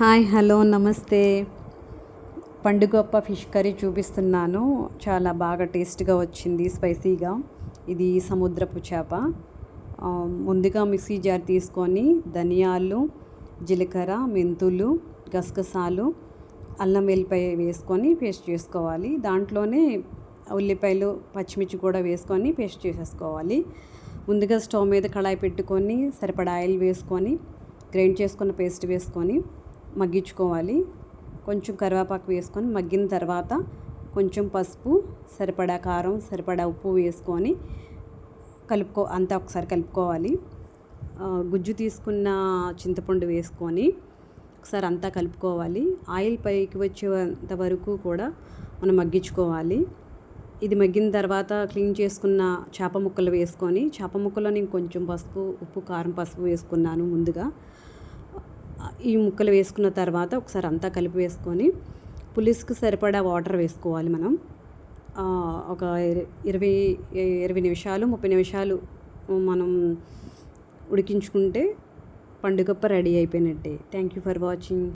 Hi hello నమస్తే. పండుగప్ప fish curry చూపిస్తున్నాను. చాలా బాగా టేస్ట్గా వచ్చింది స్పైసీగా. ఇది సముద్రపు చేప. ముందుగా మిక్సీ జార్ తీసుకొని ధనియాలు జీలకర్ర మెంతులు గసగసాలు అల్లం వెల్లిపాయ వేసుకొని పేస్ట్ చేసుకోవాలి. దాంట్లోనే ఉల్లిపాయలు పచ్చిమిర్చి కూడా వేసుకొని పేస్ట్ చేసేసుకోవాలి. ముందుగా స్టవ్ మీద కళాయి పెట్టుకొని సరిపడా ఆయిల్ వేసుకొని గ్రైండ్ చేసుకున్న పేస్ట్ వేసుకొని మగ్గించుకోవాలి. కొంచెం కరివేపాకు వేసుకొని మగ్గిన తర్వాత కొంచెం పసుపు సరిపడా కారం సరిపడా ఉప్పు వేసుకొని కలుపుకో అంతా ఒకసారి కలుపుకోవాలి. గుజ్జు తీసుకున్న చింతపండు వేసుకొని ఒకసారి అంతా కలుపుకోవాలి. ఆయిల్ పైకి వచ్చేంత వరకు కూడా మనం మగ్గించుకోవాలి. ఇది మగ్గిన తర్వాత క్లీన్ చేసుకున్న చేప ముక్కలు వేసుకొని చేప ముక్కలో నేను కొంచెం పసుపు ఉప్పు కారం పసుపు వేసుకున్నాను ముందుగా. ఈ ముక్కలు వేసుకున్న తర్వాత ఒకసారి అంతా కలిపి వేసుకొని పులుసుకు సరిపడా వాటర్ వేసుకోవాలి మనం. ఒక ఇరవై ఇరవై నిమిషాలు ముప్పై నిమిషాలు మనం ఉడికించుకుంటే పండుగప్ప రెడీ అయిపోయినట్టే. Thank you for watching